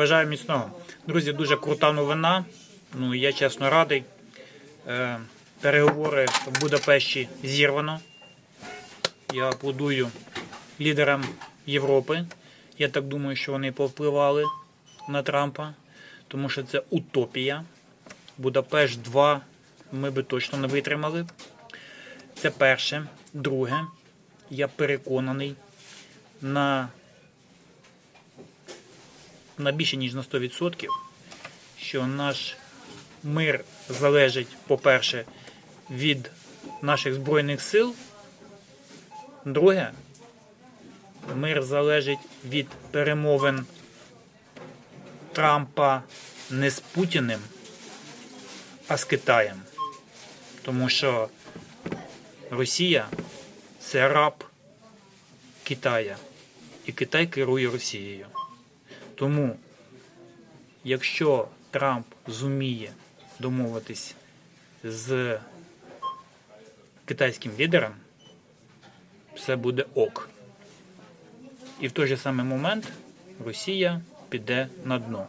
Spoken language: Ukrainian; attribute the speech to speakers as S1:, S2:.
S1: Бажаю міцного. Друзі, дуже крута новина. Ну, я чесно радий. Е, переговори в Будапешті зірвано. Я аплодую лідерам Європи. Я так думаю, що вони повпливали на Трампа, тому що це утопія. Будапешт 2 ми би точно не витримали. Це перше. Друге, я переконаний на, на більше ніж на 100%, що наш мир залежить, по-перше, від наших Збройних сил. Друге, мир залежить від перемовин Трампа не з Путіним, а з Китаєм. Тому що Росія це раб Китая. І Китай керує Росією. Тому, якщо Трамп зуміє домовитись з китайським лідером, все буде ок. І в той же самий момент Росія піде на дно.